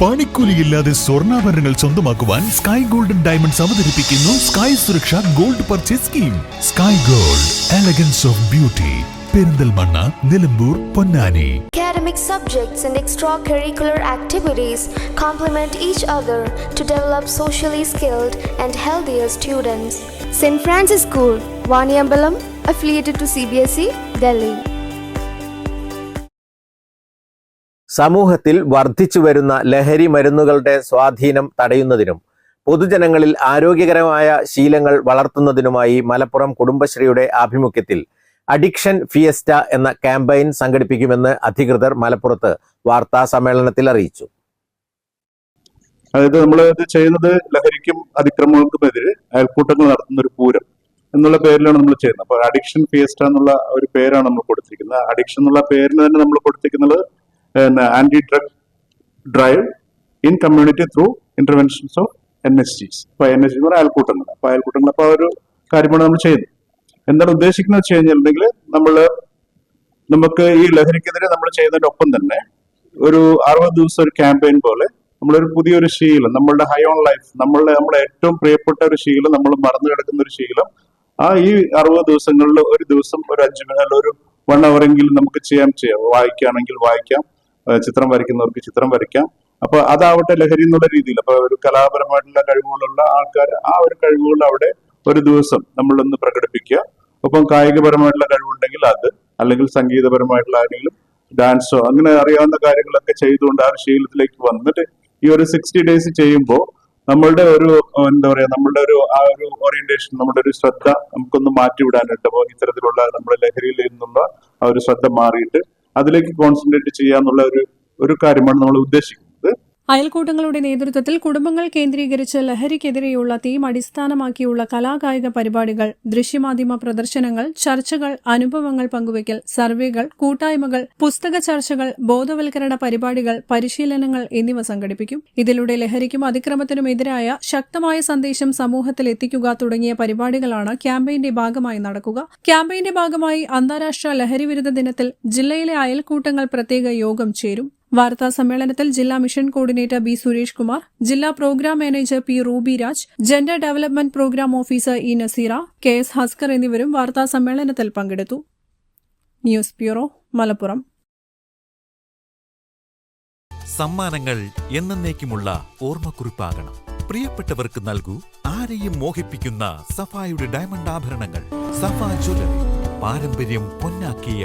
പണിക്കൂലിയില്ലാതെ സ്വർണാഭരണങ്ങൾ സ്വന്തമാക്കുവാൻ sky golden diamonds അവതരിപ്പിക്കുന്നു sky Suraksha gold purchase scheme sky gold elegance of beauty Perinthalmanna Nilambur Ponnani Academic subjects and extracurricular activities complement each other to develop socially skilled and healthier students. St. Francis School, Vaniambalam, affiliated to CBSE, Delhi. സമൂഹത്തിൽ വർദ്ധിച്ചു വരുന്ന ലഹരി മരുന്നുകളുടെ സ്വാധീനം തടയുന്നതിനും പൊതുജനങ്ങളിൽ ആരോഗ്യകരമായ ശീലങ്ങൾ വളർത്തുന്നതിനുമായി മലപ്പുറം കുടുംബശ്രീയുടെ ആഭിമുഖ്യത്തിൽ അഡിക്ഷൻ ഫിയസ്റ്റ എന്ന ക്യാമ്പയിൻ സംഘടിപ്പിക്കുമെന്ന് അധികൃതർ മലപ്പുറത്ത് വാർത്താ സമ്മേളനത്തിൽ അറിയിച്ചു. അതായത് നമ്മൾ ഇത് ചെയ്യുന്നത് ലഹരിക്കും അതിക്രമങ്ങൾക്കുമെതിരെ അയൽക്കൂട്ടങ്ങൾ നടത്തുന്ന ഒരു പൂരം എന്നുള്ള പേരിലാണ് നമ്മൾ ചെയ്യുന്നത്. അപ്പൊ അഡിക്ഷൻ ഫിയസ്റ്റ എന്നുള്ള ഒരു പേരാണ് നമ്മൾ കൊടുത്തിരിക്കുന്നത്. അഡിക്ഷൻ എന്നുള്ള പേരിന് തന്നെ നമ്മൾ കൊടുത്തിരിക്കുന്നത് anti drug drive in community through interventions of N S ജിസ് അപ്പൊ എൻ എസ് ജി എന്ന് പറഞ്ഞാൽ അയൽക്കൂട്ടങ്ങൾ. അപ്പോൾ അയൽക്കൂട്ടങ്ങൾ അപ്പോൾ ആ ഒരു കാര്യമാണ് നമ്മൾ ചെയ്യുന്നത്. എന്താണ് ഉദ്ദേശിക്കുന്നത് വെച്ച് കഴിഞ്ഞിട്ടുണ്ടെങ്കിൽ നമ്മൾ നമുക്ക് ഈ ലഹരിക്കെതിരെ നമ്മൾ ചെയ്യുന്നതിന്റെ ഒപ്പം തന്നെ ഒരു അറുപത് ദിവസം ഒരു ക്യാമ്പയിൻ പോലെ നമ്മളൊരു പുതിയൊരു ശീലം നമ്മളുടെ ഹൈ ഓൺ ലൈഫ് നമ്മളുടെ നമ്മുടെ ഏറ്റവും പ്രിയപ്പെട്ട ഒരു ശീലം നമ്മൾ മറന്നു കിടക്കുന്ന ഒരു ശീലം ആ ഈ അറുപത് ദിവസങ്ങളിൽ ഒരു ദിവസം ഒരു അഞ്ച് മിനിറ്റ് ഒരു വൺ എങ്കിലും നമുക്ക് ചെയ്യാൻ ചെയ്യാം. വായിക്കുകയാണെങ്കിൽ വായിക്കാം. ചിത്രം വരയ്ക്കുന്നവർക്ക് ചിത്രം വരയ്ക്കാം. അപ്പൊ അതാവട്ടെ ലഹരി എന്നുള്ള രീതിയിൽ അപ്പൊ ഒരു കലാപരമായിട്ടുള്ള കഴിവുകളുള്ള ആൾക്കാർ ആ ഒരു കഴിവുകൾ അവിടെ ഒരു ദിവസം നമ്മളൊന്ന് പ്രകടിപ്പിക്കുക. ഒപ്പം കായികപരമായിട്ടുള്ള കഴിവുണ്ടെങ്കിൽ അത് അല്ലെങ്കിൽ സംഗീതപരമായിട്ടുള്ള ആരെങ്കിലും ഡാൻസോ അങ്ങനെ അറിയാവുന്ന കാര്യങ്ങളൊക്കെ ചെയ്തുകൊണ്ട് ആ ഒരു ശീലത്തിലേക്ക് വന്നിട്ട് ഈ ഒരു സിക്സ്റ്റി ഡേയ്സ് ചെയ്യുമ്പോൾ നമ്മളുടെ ഒരു എന്താ പറയാ നമ്മളുടെ ഒരു ആ ഒരു ഓറിയന്റേഷൻ നമ്മുടെ ഒരു ശ്രദ്ധ നമുക്കൊന്ന് മാറ്റിവിടാനായിട്ട് അപ്പോൾ ഇത്തരത്തിലുള്ള നമ്മുടെ ലഹരിയിൽ നിന്നുള്ള ആ ഒരു ശ്രദ്ധ മാറിയിട്ട് അതിലേക്ക് കോൺസെൻട്രേറ്റ് ചെയ്യാന്നുള്ള ഒരു ഒരു കാര്യമാണ് നമ്മൾ ഉദ്ദേശിക്കുന്നത്. അയൽക്കൂട്ടങ്ങളുടെ നേതൃത്വത്തിൽ കുടുംബങ്ങൾ കേന്ദ്രീകരിച്ച് ലഹരിക്കെതിരെയുള്ള തീം അടിസ്ഥാനമാക്കിയുള്ള കലാകായിക പരിപാടികൾ ദൃശ്യമാധ്യമ പ്രദർശനങ്ങൾ ചർച്ചകൾ അനുഭവങ്ങൾ പങ്കുവയ്ക്കൽ സർവേകൾ കൂട്ടായ്മകൾ പുസ്തക ചർച്ചകൾ ബോധവൽക്കരണ പരിപാടികൾ പരിശീലനങ്ങൾ എന്നിവ സംഘടിപ്പിക്കും. ഇതിലൂടെ ലഹരിക്കും അതിക്രമത്തിനുമെതിരായ ശക്തമായ സന്ദേശം സമൂഹത്തിൽ എത്തിക്കുക തുടങ്ങിയ പരിപാടികളാണ് ക്യാമ്പയിന്റെ ഭാഗമായി നടക്കുക. ക്യാമ്പയിന്റെ ഭാഗമായി അന്താരാഷ്ട്ര ലഹരിവിരുദ്ധ ദിനത്തിൽ ജില്ലയിലെ അയൽക്കൂട്ടങ്ങൾ പ്രത്യേക യോഗം ചേരും. വാർത്താ സമ്മേളനത്തിൽ ജില്ലാ mission coordinator B Suresh Kumar ജില്ലാ programme manager P Ruby Raj gender development programme officer E Naseera K S Haskar എന്നിവരും വാർത്താ സമ്മേളനത്തിൽ പങ്കെടുത്തു. News bureau Malappuram. സമ്മാനങ്ങൾ എന്നേക്കുമുള്ള ഓർമ്മക്കുറിപ്പാകണം. പ്രിയപ്പെട്ടവർക്ക് നൽകൂ ആരെയും മോഹിപ്പിക്കുന്ന സഫായുടെ ഡയമണ്ട് ആഭരണങ്ങൾ. സഫ ജ്വല്ലറി പാരമ്പര്യം പൊന്നാക്കിയ